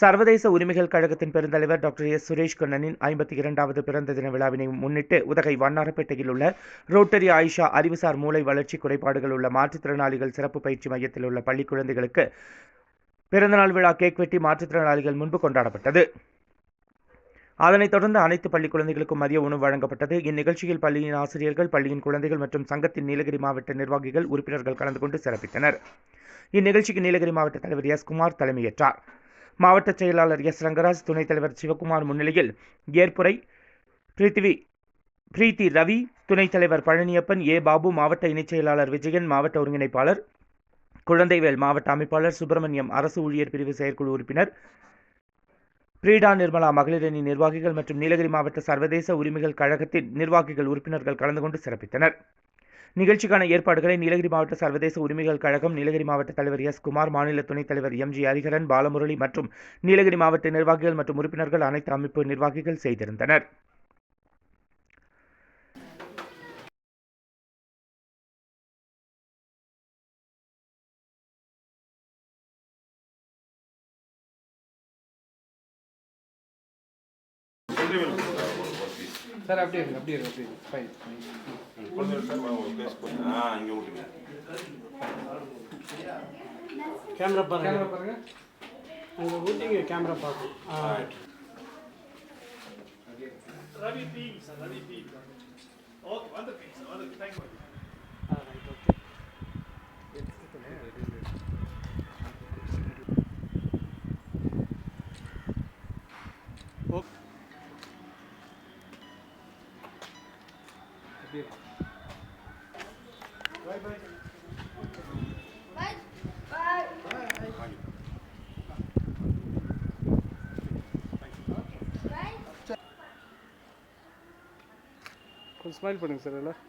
சர்வதேச உரிமைகள் கழகத்தின் பெருந்தலைவர் டாக்டர் எஸ். சுரேஷ் கண்ணனின் ஐம்பத்தி இரண்டாவது பிறந்த தின விழாவினை முன்னிட்டு உதகை வண்ணாரப்பேட்டையில் உள்ள ரோட்டரி ஆயிஷா அறிவுசார் மூளை வளர்ச்சி குறைபாடுகள் உள்ள மாற்றுத்திறனாளிகள் சிறப்பு பயிற்சி மையத்தில் உள்ள பள்ளி குழந்தைகளுக்கு பிறந்தநாள் விழா கேக் வெட்டி மாற்றுத்திறனாளிகள் முன்பு கொண்டாடப்பட்டது. அதனைத் தொடர்ந்து அனைத்து பள்ளி குழந்தைகளுக்கும் மதிய உணவு வழங்கப்பட்டது. இந்நிகழ்ச்சியில் பள்ளியின் ஆசிரியர்கள் பள்ளியின் குழந்தைகள் மற்றும் சங்கத்தின் நீலகிரி மாவட்ட நிர்வாகிகள் உறுப்பினர்கள் கலந்து கொண்டு சிறப்பித்தனர். இந்நிகழ்ச்சிக்கு நீலகிரி மாவட்ட தலைவர் எஸ். குமார் தலைமையேற்றார். மாவட்ட செயலாளர் எஸ். ரங்கராஜ் துணைத் தலைவர் சிவகுமார் முன்னிலையில் ஏற்புரை பிரித்திவி பிரீத்தி ரவி துணைத் தலைவர் பழனியப்பன் ஏ. பாபு மாவட்ட இணைச் செயலாளர் விஜயன் மாவட்ட ஒருங்கிணைப்பாளர் குழந்தைவேல் மாவட்ட அமைப்பாளர் சுப்பிரமணியம் அரசு ஊழியர் பிரிவு செயற்குழு உறுப்பினர் பிரீடா நிர்மலா மகளிரணி நிர்வாகிகள் மற்றும் நீலகிரி மாவட்ட சர்வதேச உரிமைகள் கழகத்தின் நிர்வாகிகள் உறுப்பினர்கள் கலந்து கொண்டு சிறப்பித்தனர். நிகழ்ச்சிக்கான ஏற்பாடுகளை நீலகிரி மாவட்ட சர்வதேச உரிமைகள் கழகம் நீலகிரி மாவட்ட தலைவர் எஸ். குமார் மாநில துணைத் தலைவர் எம். ஜி. ஹரிஹரன் பாலமுரளி மற்றும் நீலகிரி மாவட்ட நிர்வாகிகள் மற்றும் உறுப்பினர்கள் அனைத்து அமைப்பு நிர்வாகிகள் செய்திருந்தனர். சார் அப்படியே இருங்க அப்படியே இருங்க அப்படியே இருங்க. ஃபைன் கேமரா பாருங்க கேமரா பாருங்க. அங்கே ஊட்டிங்க கேமரா பார்க்கும் ஆ. ஆ, right, okay. ஓகே கொஞ்சம் ஸ்மைல் பண்ணுங்கள் சார் எல்லாம்